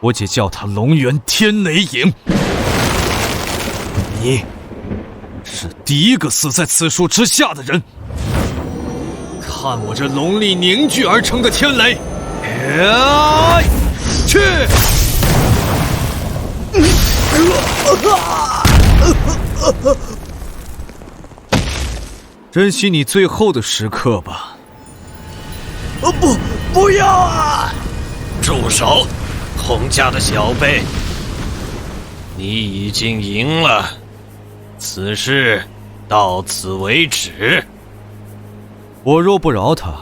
我姐叫他龙源天雷影。你是第一个死在此树之下的人。看我这龙力凝聚而成的天雷，去！珍惜你最后的时刻吧。啊不，不要啊！住手，洪家的小辈，你已经赢了，此事到此为止。我若不饶他，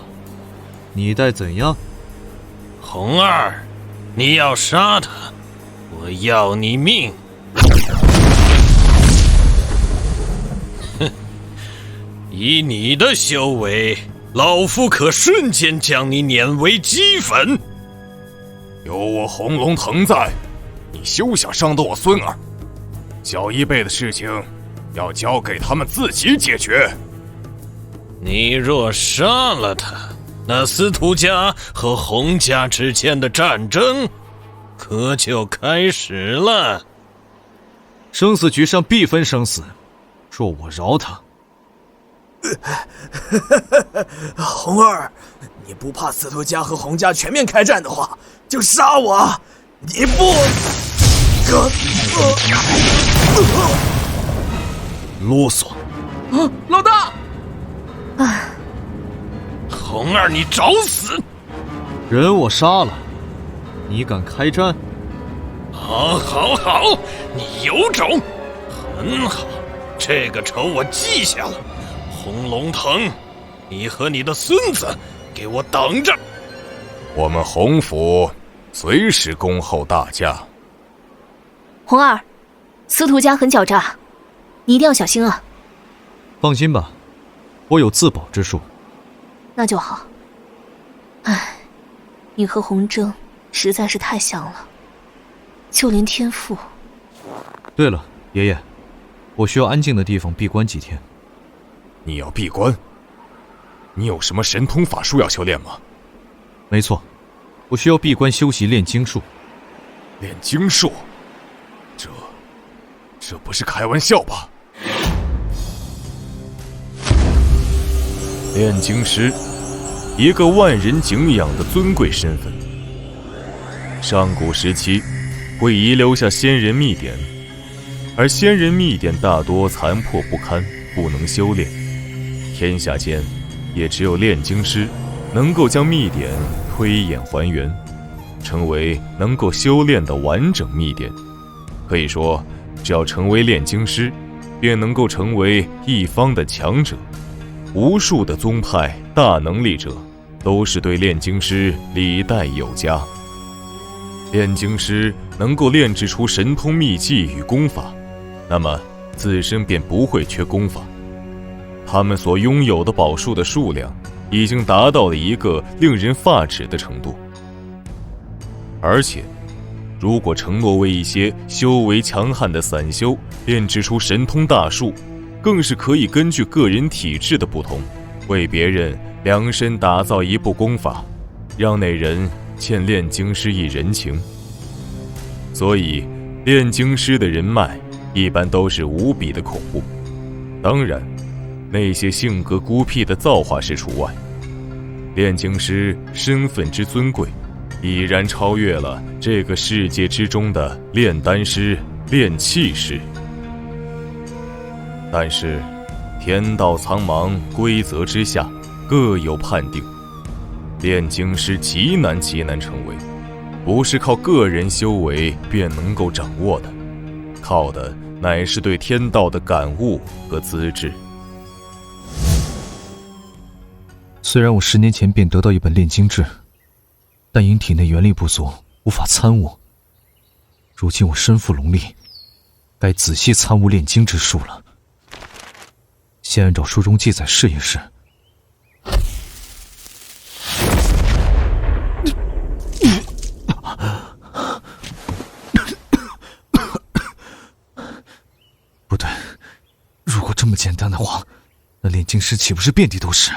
你待怎样？红儿，你要杀他，我要你命！哼，以你的修为。老夫可瞬间将你碾为齑粉。有我红龙腾在，你休想伤到我孙儿。小一辈的事情，要交给他们自己解决。你若杀了他，那司徒家和洪家之间的战争，可就开始了。生死局上必分生死，若我饶他。红儿，你不怕司徒家和洪家全面开战的话，就杀我！你不，哥，呃，呃啰嗦！啊，老大！啊，红儿，你找死！人我杀了，你敢开战？好，好，好，你有种！很好，这个仇我记下了。红龙腾，你和你的孙子，给我等着！我们洪府随时恭候大驾。红儿，司徒家很狡诈，你一定要小心啊！放心吧，我有自保之术。那就好。唉，你和洪征实在是太像了，就连天赋……对了，爷爷，我需要安静的地方闭关几天。你要闭关？你有什么神通法术要修炼吗？没错，我需要闭关修习炼经术。炼经术？这，这不是开玩笑吧？炼经师，一个万人敬仰的尊贵身份。上古时期，会遗留下仙人秘典，而仙人秘典大多残破不堪，不能修炼。天下间，也只有炼经师能够将秘典推演还原，成为能够修炼的完整秘典。可以说，只要成为炼精师，便能够成为一方的强者。无数的宗派大能力者，都是对炼精师礼待有加。炼精师能够炼制出神通秘技与功法，那么自身便不会缺功法。他们所拥有的宝术的数量，已经达到了一个令人发指的程度。而且，如果承诺为一些修为强悍的散修炼制出神通大术，更是可以根据个人体质的不同，为别人量身打造一部功法，让那人欠炼精师一人情。所以，炼精师的人脉一般都是无比的恐怖。当然。那些性格孤僻的造化师除外，炼精师身份之尊贵，已然超越了这个世界之中的炼丹师、炼器师。但是，天道苍茫，规则之下，各有判定。炼精师极难极难成为，不是靠个人修为便能够掌握的，靠的乃是对天道的感悟和资质。虽然我十年前便得到一本炼精志，但因体内元力不足，无法参悟。如今我身负龙力，该仔细参悟炼精之术了。先按照书中记载试一试。不对，如果这么简单的话，那炼金师岂不是遍地都是？